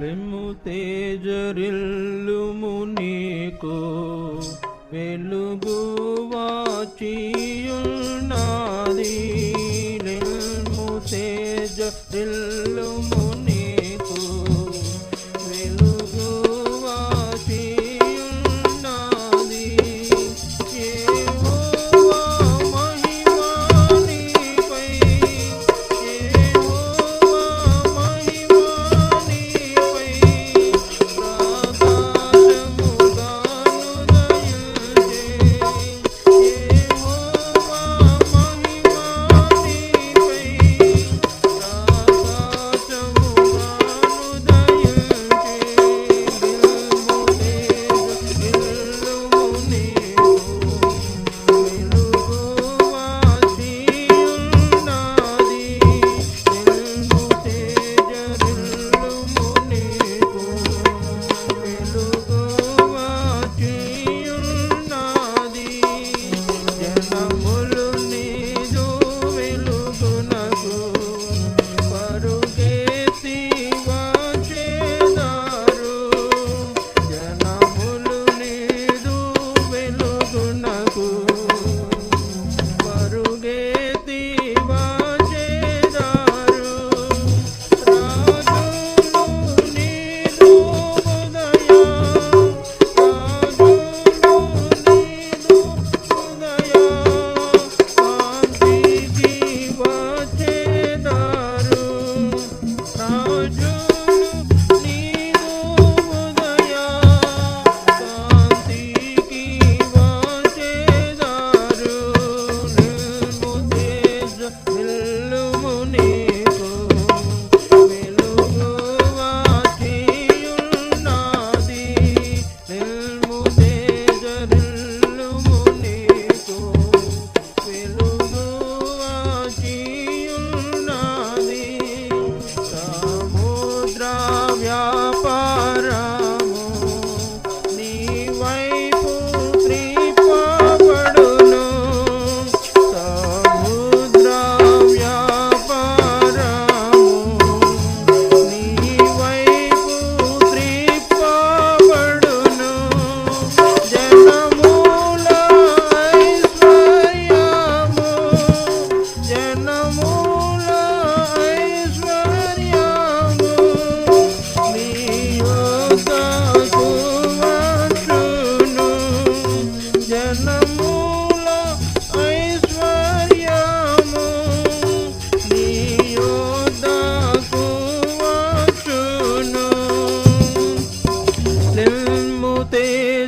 లెమ్ము తేజరిల్లుము నీకు. వెలుగు వాచియున్నది. లెమ్ము తేజరిల్లుము నీ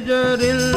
తేజరిల్లుము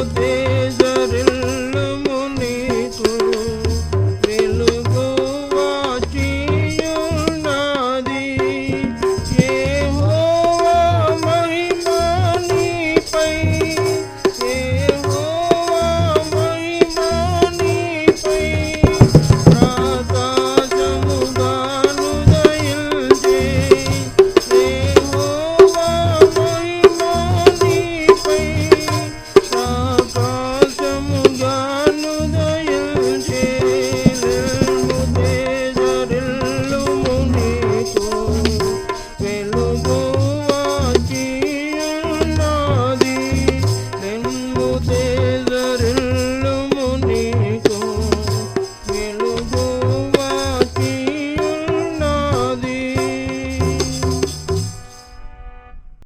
দেব